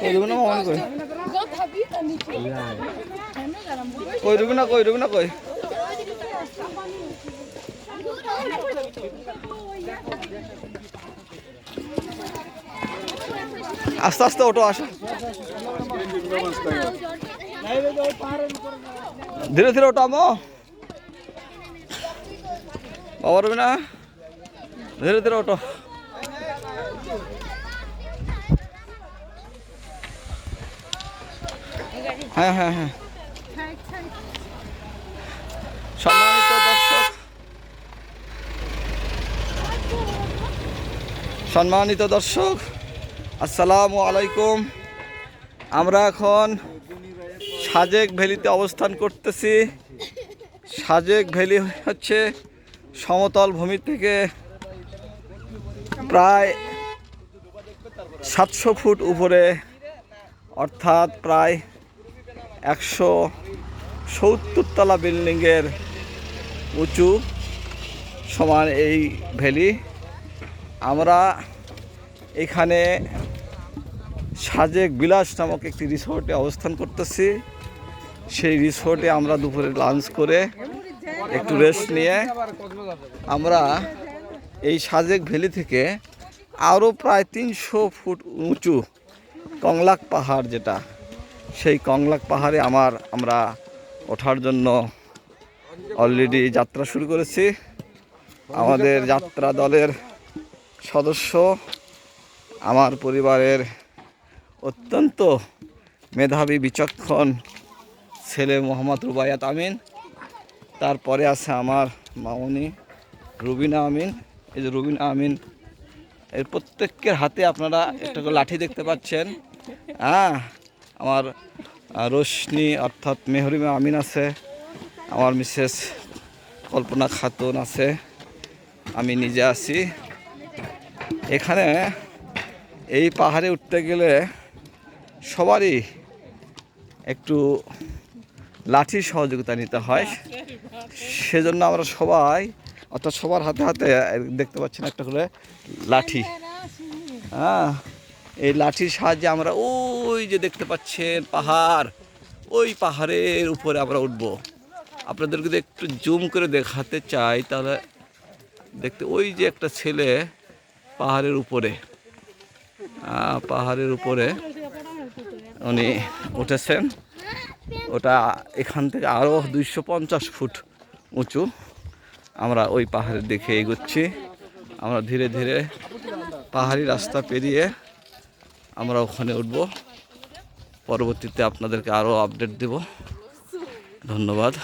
কই রুবি না মামনি কই কই রুবি না কই আস্তে আস্তে ওটো আসো ধীরে ধীরে ওটো আমো বাবা রবি না? ধীরে ধীরে ওটো হ্যাঁ হ্যাঁ হ্যাঁ। সম্মানিত দর্শক সম্মানিত দর্শক, আসসালামু আলাইকুম। আমরা এখন সাজেক ভ্যালিতে অবস্থান করতেছি। সাজেক ভ্যালি হচ্ছে সমতল ভূমি থেকে প্রায় সাতশো ফুট উপরে, অর্থাৎ প্রায় একশো সত্তর তলা বিল্ডিংয়ের উঁচু সমান এই ভ্যালি। আমরা এখানে সাজেক বিলাস নামক একটি রিসোর্টে অবস্থান করতেছি। সেই রিসোর্টে আমরা দুপুরে লাঞ্চ করে একটু রেস্ট নিয়ে আমরা এই সাজেক ভ্যালি থেকে আরও প্রায় তিনশো ফুট উঁচু কংলাক পাহাড় যেটা, সেই কংলাক পাহাড়ে আমার, আমরা ওঠার জন্য অলরেডি যাত্রা শুরু করেছি। আমাদের যাত্রা দলের সদস্য, আমার পরিবারের অত্যন্ত মেধাবী, বিচক্ষণ ছেলে মোহাম্মদ রুবায়াত আমিন, তারপরে আছে আমার মামনি রুবিনা আমিন। এই যে রুবিনা আমিন, এর প্রত্যেকের হাতে আপনারা একটা করে লাঠি দেখতে পাচ্ছেন। হ্যাঁ আমার রোশনি অর্থাৎ মেহরিমা আমিন আছে, আমার মিসেস কল্পনা খাতুন আছে, আমি নিজে আছি। এখানে এই পাহাড়ে উঠতে গেলে সবারই একটু লাঠির সহযোগিতা নিতে হয়। সেজন্য আমরা সবাই, অর্থাৎ সবার হাতে হাতে দেখতে পাচ্ছেন একটা করে লাঠি। হ্যাঁ এই লাঠির সাহায্যে আমরা ওই যে দেখতে পাচ্ছেন পাহাড়, ওই পাহাড়ের উপরে আমরা উঠব। আপনাদেরকে যদি একটু জুম করে দেখাতে চাই, তাহলে দেখতে ওই যে একটা ছেলে পাহাড়ের উপরে পাহাড়ের উপরে উনি উঠেছেন। ওটা এখান থেকে আরও দুইশো পঞ্চাশ ফুট উঁচু। আমরা ওই পাহাড়ের দিকে এগোচ্ছি। আমরা ধীরে ধীরে পাহাড়ি রাস্তা পেরিয়ে আমরা ওখানে উঠব। পরবর্তীতে আপনাদেরকে আরও আপডেট দেব। ধন্যবাদ।